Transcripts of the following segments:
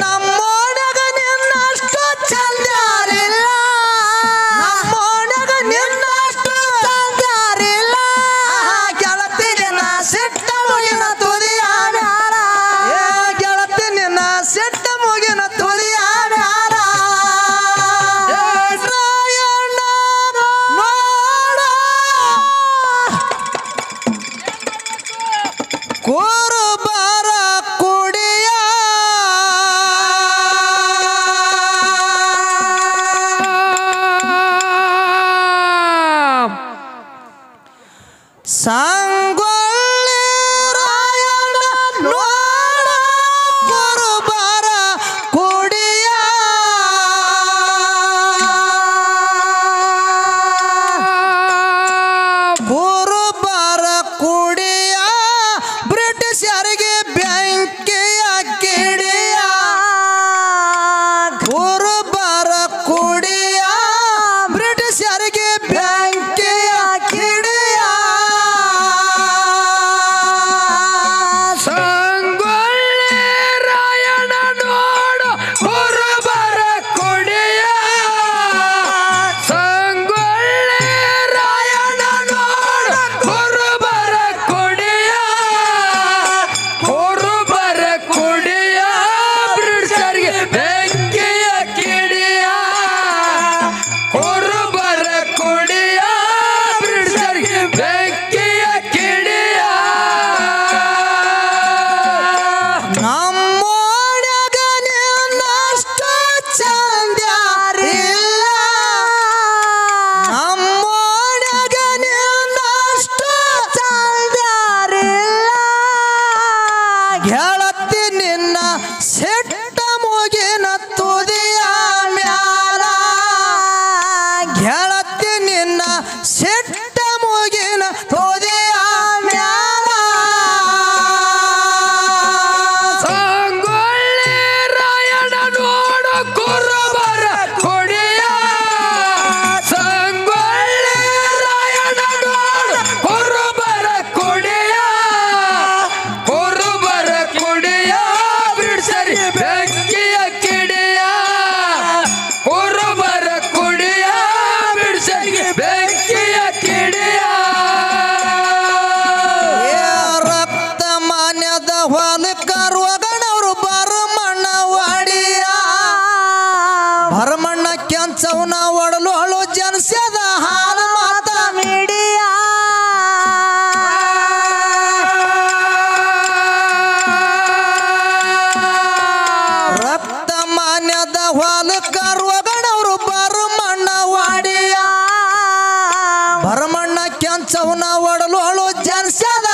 ನಮ್ಮೋಣಗ ಸಂಗೊಳ್ಳಿ ಕೆಂಚವನ ಒಡಲು ಅಳು ಜನಸ್ಯದ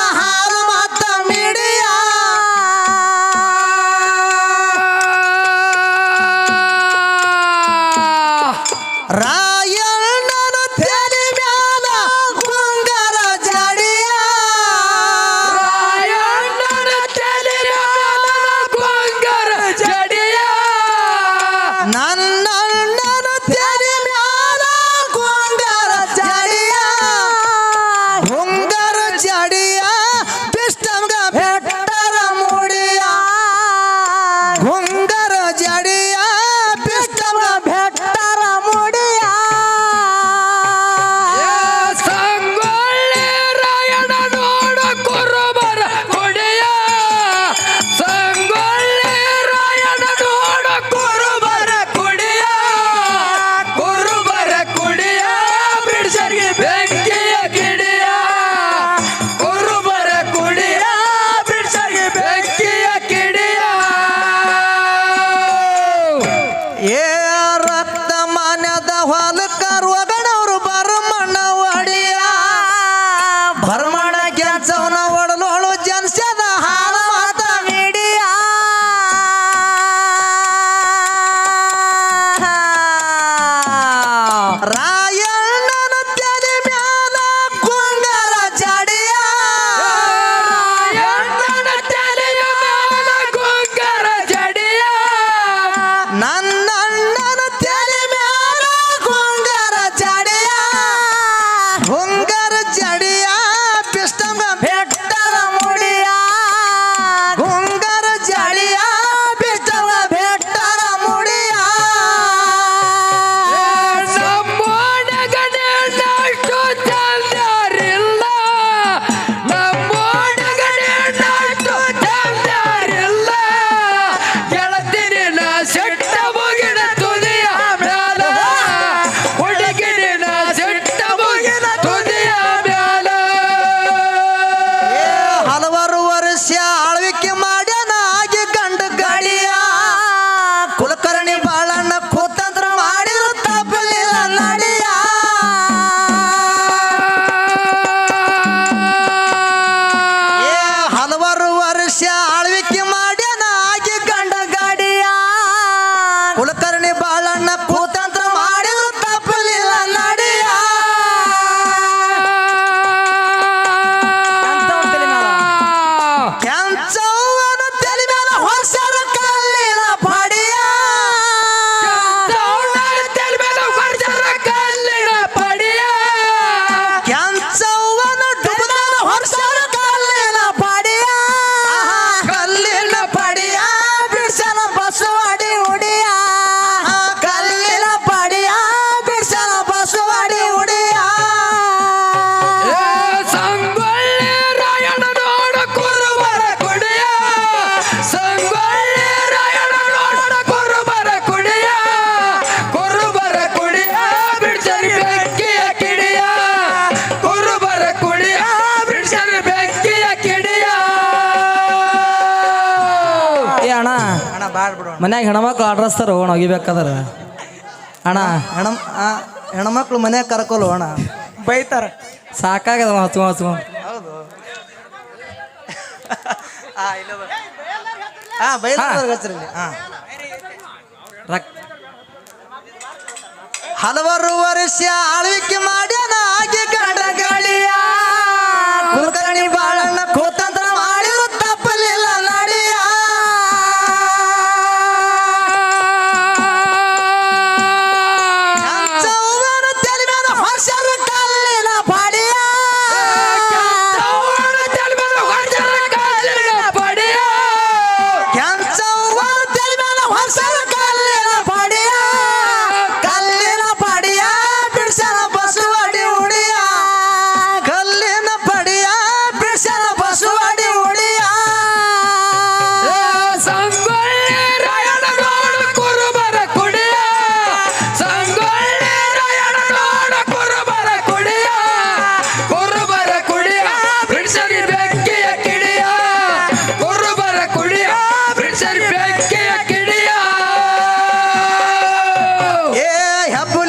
ಮನ್ಯಾಗ ಹೆಣ್ಮಕ್ಳು ಆಡ್ರಸ್ತಾರ ಹೋಗೋಣ ಒಗಿಬೇಕಾದ್ರೆ. ಅಣ್ಣ. ಹೆಣ ಆ, ಹೆಣ್ಮಕ್ಳು ಮನ್ಯಾಗ ಕರ್ಕೊಲ್ಲ ಅಣ್ಣ. ಬೈತಾರ. ಸಾಕಾಗದ ಹಚ್ಕೊ ಹಚ್ಕೊ ಹೌದು. ಹಾ ಬೈಲಾರ್ದವ್ರಿಗೆ ಹಚ್ರಿ ಹಾ. ರಕ್. ಹಲವಾರು ವರ್ಷ ಆಳ್ವಿಕೆ ಮಾಡ್ಯಾನ ಆಗಿ ಕಂಡ ಗಾಳಿಯ. ಕುಲಕರ್ಣಿ ಬಾಳಣ್ಣ help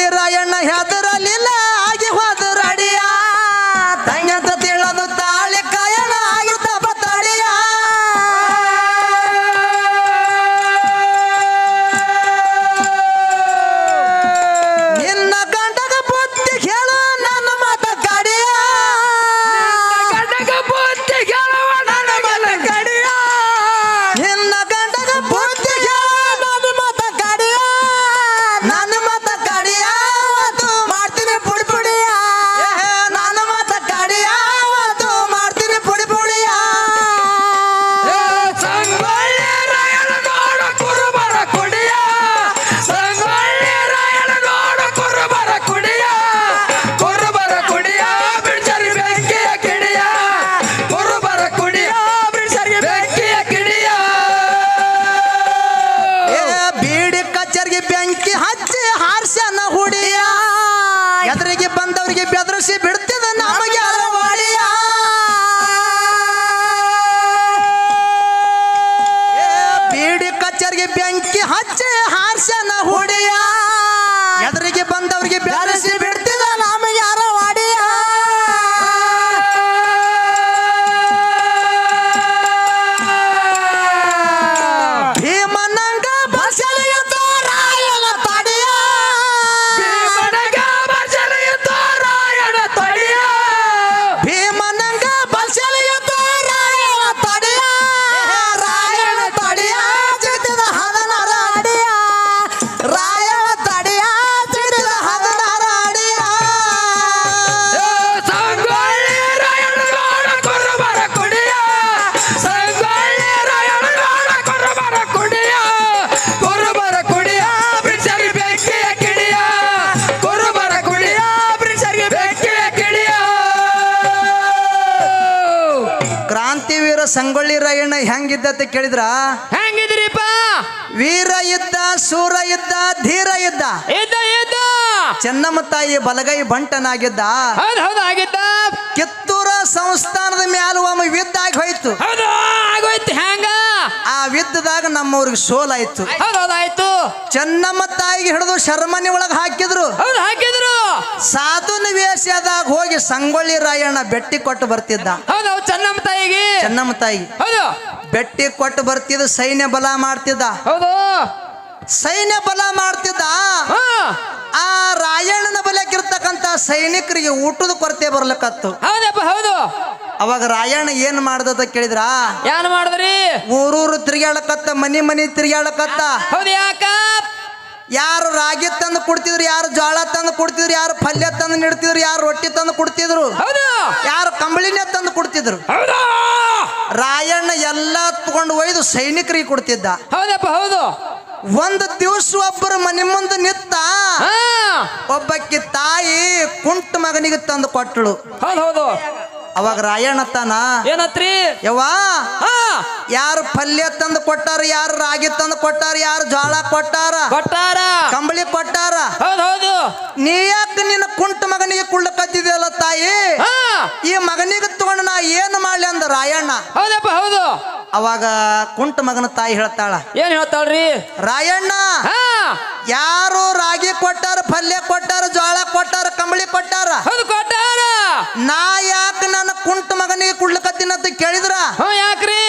ಹೇಳಿ ರಾಯಣ್ಣ ಹೆದರಲಿಲ್ಲ. ಸಂಗೊಳ್ಳಿ ರಾಯಣ್ಣ ಹೆಂಗಿದ್ದ ಕೇಳಿದ್ರ? ಹೆಂಗಿದ್ರಿಪ್ಪ? ವೀರ ಇದ್ದ ಸೂರ ಇದ್ದ ಧೀರ ಇದ್ದ ಇದ್ದ ಇದ್ದ ಚೆನ್ನಮ್ಮ ತಾಯಿ ಬಲಗೈ ಬಂಟನಾಗಿದ್ದ. ಹೌದು ಹೌದು ಆಗಿದ್ದ. ಕಿತ್ತೂರ ಸಂಸ್ಥಾನದ ಮ್ಯಾಲ ಒಮ್ಮೆ ವಿದ್ದ ಆಗಿ ಹೋಯ್ತು. ಹೌದು ಆಗೋಯ್ತು ಹೆಂಗ? ಆ ವಿದ್ದದಾಗ ನಮ್ಮವ್ರಿಗೆ ಸೋಲಾಯ್ತು ಹೌದು ಹೌದಾಯ್ತು ಚೆನ್ನಮ್ಮ ತಾಯಿಗೆ ಹಿಡಿದು ಶರ್ಮನಿ ಒಳಗೆ ಹಾಕಿದ್ರು. ಹೌದು ಹಾಕಿದ್ರು. ಸಾಧುನ ವೇಷದಾಗ ಹೋಗಿ ಸಂಗೊಳ್ಳಿ ರಾಯಣ್ಣ ಬೆಟ್ಟಿ ಕೊಟ್ಟು ಬರ್ತಿದ್ದ. ಹೌದು ಹೌದು ಚೆನ್ನಮ್ಮ ತಾಯಿಗೆ. ಚೆನ್ನಮ್ಮ ತಾಯಿ. ಹೌದು. ಬೆಟ್ಟಿ ಕೊಟ್ಟು ಬರ್ತಿದ್ದ ಸೈನ್ಯ ಬಲ ಮಾಡ್ತಿದ್ದ. ಹೌದು. ಸೈನ್ಯ ಬಲ ಮಾಡ್ತಿದ್ದ. ಆ ರಾಯಣ್ಣನ ಬಲಕ್ಕಿರ್ತಕ್ಕಂತ ಸೈನಿಕರಿಗೆ ಊಟದ ಕೊರತೆ ಬರ್ಲಕತ್ತು ಹೌದಪ್ಪ ಹೌದು. ಅವಾಗ ರಾಯಣ್ಣ ಏನ್ ಮಾಡ್ದದ ಕೇಳಿದ್ರ? ಏನ್ ಮಾಡಿದ್ರಿ? ಊರೂರು ತಿರ್ಗ್ಯಾಳಕತ್ತ ಮನಿ ಮನಿ ತಿರ್ಗ್ಯಾಳಕತ್ತ ಹೌದು ಯಾಕ? ಯಾರು ರಾಗಿ ತಂದು ಕೊಡ್ತಿದ್ರು ಯಾರು ಜೋಳ ತಂದು ಕೊಡ್ತಿದ್ರು ಯಾರು ಪಲ್ಯ ತಂದು ನೀಡ್ತಿದ್ರು ಯಾರು ರೊಟ್ಟಿ ತಂದು ಕೊಡ್ತಿದ್ರು. ಯಾರು ಕಂಬಳಿನೇ ತಂದು ಕೊಡ್ತಿದ್ರು. ಹೌದು. ರಾಯಣ್ಣ ಎಲ್ಲ ತಗೊಂಡು ಒಯ್ದು ಸೈನಿಕರಿಗೆ ಕೊಡ್ತಿದ್ದ. ಹೌದಪ್ಪ ಹೌದು. ಒಂದು ದಿವಸ ಒಬ್ಬರ ಮನೆ ಮುಂದೆ ನಿತ್ತ ಒಬ್ಬಕ್ಕೆ ತಾಯಿ ಕುಂಟ ಮಗನಿಗೆ ತಂದು ಕೊಟ್ಟಳು. ಹೌದು ಹೌದು. ಅವಾಗ ರಾಯಣ್ಣ ತಾನ ಏನತ್ರಿ? ಯವ್ವಾ ಯಾರು ಪಲ್ಯ ತಂದು ಕೊಟ್ಟಾರ ಯಾರು ರಾಗಿ ತಂದು ಕೊಟ್ಟಾರ ಯಾರು ಜೋಳ ಕೊಟ್ಟಾರ? ಕೊಟ್ಟಾರ. ಕಂಬಳಿ ಕೊಟ್ಟಾರ? ಹೌದೌದು ಹೌದು. ನೀ ಯಾಕೆ ನಿನ್ನ ಕುಂಟ ಮಗನಿಗೆ ಕುಳ್ಳಕತ್ತಿದೆಯಲ್ಲ ತಾಯಿ? ಈ ಮಗನಿಗೆ ತಗೊಂಡು ನಾ ಏನು ಮಾಡ್ಲಿ ಅಂದ ರಾಯಣ್ಣ? ಹೌದಪ್ಪ ಹೌದು. ಅವಾಗ ಕುಂಟ ಮಗನ ತಾಯಿ ಹೇಳ್ತಾಳ ಏನ್ ಹೇಳ್ತಾಳ್ರಿ? ರಾಯಣ್ಣ ಯಾರು ರಾಗಿ ಕೊಟ್ಟಾರ ಪಲ್ಯ ಕೊಟ್ಟಾರ ಜೋಳ ಕೊಟ್ಟಾರ ಕಂಬಳಿ ಕೊಟ್ಟಾರ? ಹೌದು ಕೊಟ್ಟಾರ. ನಾ ಯಾಕೆ ಕುಡ್ಲಕತ್ತೀನಂತ ಕೇಳಿದ್ರ? ಹ್ಞೂ ಯಾಕ್ರಿ?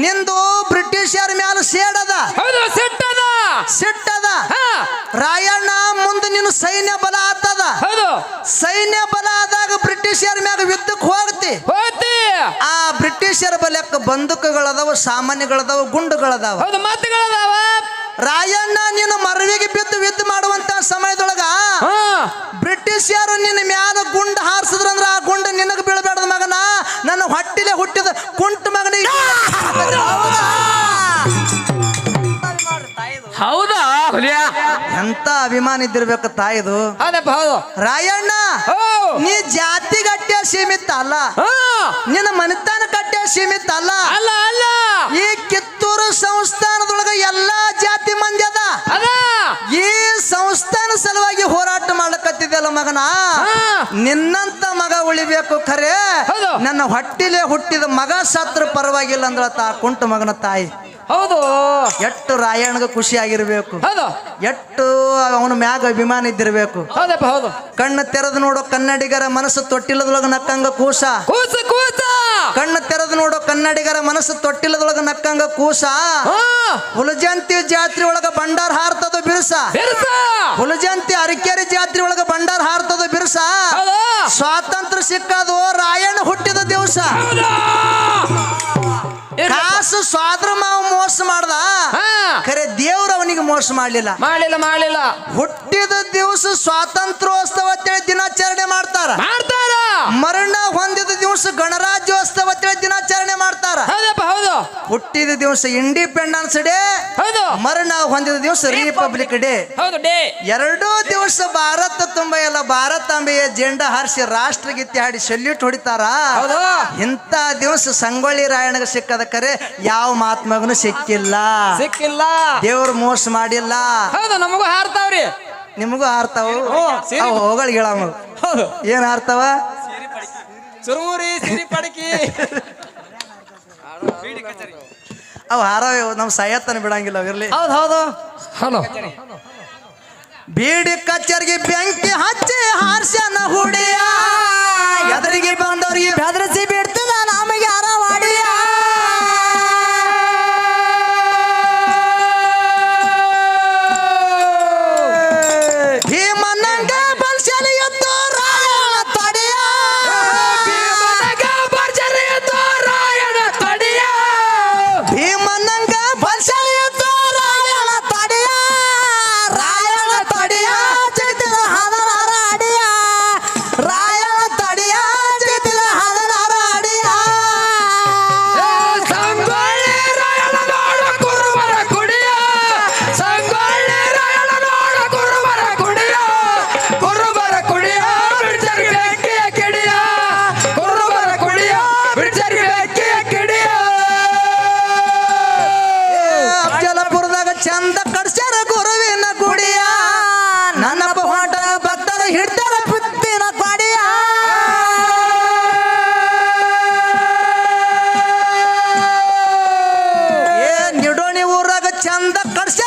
ನಿಂದು ಬ್ರಿಟಿಷರ ಮ್ಯಾಲ ಸೇಡದ. ಹೌದು ಸಿಟ್ಟದ. ಸಿಟ್ಟದ. ರಾಯಣ್ಣ ಮುಂದ ನಿನ್ನ ಸೈನ್ಯ ಬಲ ಆತದ. ಹೌದು. ಸೈನ್ಯ ಬಲ ಆದಾಗ ಬ್ರಿಟಿಷರ ಮ್ಯಾಗ ಯುದ್ಧಕ್ಕೆ ಹೋಗ್ತಿ. ಹೋಗ್ತಿ. ಆ ಬ್ರಿಟಿಷರ ಬಲಕ್ಕ ಬಂದೂಕುಗಳದಾವ ಸಾಮಾನ್ಯಗಳದಾವ ಗುಂಡುಗಳದಾವ. ಹೌದು ಮಾತುಗಳದಾವ. ರಾಯಣ್ಣ ನಿನ್ನ ಮರವಿಗೆ ಬಿದ್ದು ಯುದ್ಧ ಮಾಡುವಂತ ಸಮಯದೊಳಗ ಬ್ರಿಟಿಷರು ನಿನ್ನ ಮ್ಯಾಲ ಗುಂಡು ಹಾರಿಸಿದ್ರಂದ್ರ ಆ ಅಭಿಮಾನ ಇದ್ದಿರ್ಬೇಕು ತಾಯಿದು. ಹೌದಪ್ಪ ಹೌದು ರಾಯಣ್ಣ ಹೋ. ನೀ ಜಾತಿ ಗಟ್ಟೆ ಸೀಮಿತ ಅಲ್ಲ. ನಿನ್ನ ಮನೆತನ ಕಟ್ಟೆ ಸೀಮಿತ ಅಲ್ಲ. ಅಲ್ಲ ಅಲ್ಲ. ಈ ಕಿತ್ತೂರು ಸಂಸ್ಥಾನದೊಳಗ ಎಲ್ಲಾ ಜಾತಿ ಮಂದಿ ಅದ. ಅದ. ಈ ಸಂಸ್ಥಾನ ಸಲುವಾಗಿ ಹೋರಾಟ ಮಾಡಕತ್ತಿದ್ದಲ್ಲ ಮಗನ. ನಿನ್ನಂತ ಮಗ ಉಳಿಬೇಕು ಖರೆ. ಹೌದು. ನನ್ನ ಹೊಟ್ಟಿಲೆ ಹುಟ್ಟಿದ ಮಗ ಸತ್ರ ಪರವಾಗಿಲ್ಲ ಅಂದ್ರ ತಾ ಕುಂಟ ಮಗನ ತಾಯಿ. ಹೌದು. ಎಷ್ಟು ರಾಯಣ್ಣಗ ಖುಷಿ ಆಗಿರ್ಬೇಕು ಹೌದು. ಎಷ್ಟು ಅವನ ಮ್ಯಾಗ ಅಭಿಮಾನ ಇದ್ದಿರ್ಬೇಕು. ಹೌದಪ್ಪ ಹೌದು. ಕಣ್ಣು ತೆರೆದು ನೋಡೋ ಕನ್ನಡಿಗರ ಮನಸ್ಸು ತೊಟ್ಟಿಲದೊಳಗ ನಕ್ಕಂಗ ಕೂಸ. ಕೂಸ ಕೂಸ. ಕಣ್ಣು ತೆರೆದು ನೋಡೋ ಕನ್ನಡಿಗರ ಮನಸ್ಸು ತೊಟ್ಟಿಲದೊಳಗ ನಕ್ಕಂಗ ಕೂಸ. ಹುಲಜಂತಿ ಜಾತ್ರೆ ಒಳಗ ಭಂಡಾರ ಹಾರ್ತದ ಬಿರುಸ. ಬಿರ್ಸ. ಹುಲಜಂತಿ ಅರಿಕೇರಿ ಜಾತ್ರೆ ಒಳಗ ಭಂಡಾರ ಹಾರ್ತದ ಬಿರುಸ. ಸ್ವಾತಂತ್ರ್ಯ ಸಿಕ್ಕದು ರಾಯಣ್ಣ ಹುಟ್ಟಿದ ದಿವಸ. ಹೌದಾ ಕಾಸು ಸ್ವಾದ್ರ ಮಾವ ಮೋಸ ಮಾಡ್ದ? ಖರೆ ದೇವ್ರ ಅವನಿಗೆ ಮೋಸ ಮಾಡ್ಲಿಲ್ಲ. ಮಾಡಲಿಲ್ಲ ಮಾಡಲಿಲ್ಲ. ಹುಟ್ಟಿದ ದಿವಸ ಸ್ವಾತಂತ್ರ್ಯೋತ್ಸವ ಅಂತೇಳಿ ದಿನಾಚರಣೆ ಮಾಡ್ತಾರ. ಮಾಡ್ತಾರ. ಮರಣ ಹೊಂದಿದ ದಿವಸ ಗಣರಾಜ್ಯೋತ್ಸವ ಅಂತೇಳಿ ದಿನಾಚರಣೆ ಮಾಡ್ತಾರ. ಹೌದಪ್ಪ ಹೌದು. ಹುಟ್ಟಿದ ದಿವಸ ಇಂಡಿಪೆಂಡೆನ್ಸ್ ಡೇ ಹೌದು. ಮರಣ ಹೊಂದಿದ ದಿವಸ ರಿಪಬ್ಲಿಕ್ ಡೇ ಹೌದು ಡೇ ಎರಡೂ ದಿವಸ ಭಾರತ ತುಂಬ ಎಲ್ಲ ಭಾರತಾಂಬೆಯ ಜೆಂಡಾ ಹಾರಿಸಿ ರಾಷ್ಟ್ರಗೀತೆ ಹಾಡಿ ಸೆಲ್ಯೂಟ್ ಹೊಡಿತಾರ. ಇಂಥ ದಿವಸ ಸಂಗೊಳ್ಳಿ ರಾಯಣ್ಣಗೆ ಸಿಕ್ಕದ ಕರೆ ಯಾವ ಮಹಾತ್ಮಗನು ಸಿಕ್ಕಿಲ್ಲ. ಸಿಕ್ಕಿಲ್ಲ. ದೇವ್ರ ಮೋಸ ಮಾಡಿಲ್ಲ. ಹೌದು ನಮಗೂ ಹಾರ್ತಾವ್ರಿ. ನಿಮಗೂ ಹಾರ್ತಾವು? ಹೋಗಳ ಹೌದು. ಏನ್ ಹಾರ್ತಾವ? ಸುರುಮುರಿ ಸಿರಿ ಪಡಕಿ. ಅವು ಹಾರೋ ನಮ್ಮ ಸಾಯತ್ತನ ಬಿಡಂಗಿಲ್ಲ ಅವಿರ್ಲಿ ಹೌದು ಹೌದು. ಹಲೋ. ಬೀಡಿ ಕಚ್ಚರಿಗೆ ಬೆಂಕಿ ಹಚ್ಚಿ ಹಾರ್ಸ್ಯಾನ ಹುಡಿಯ ಎದುರಿಗೆ ಬಂದವ್ರಿಗೆ ಬೆದ Parcial.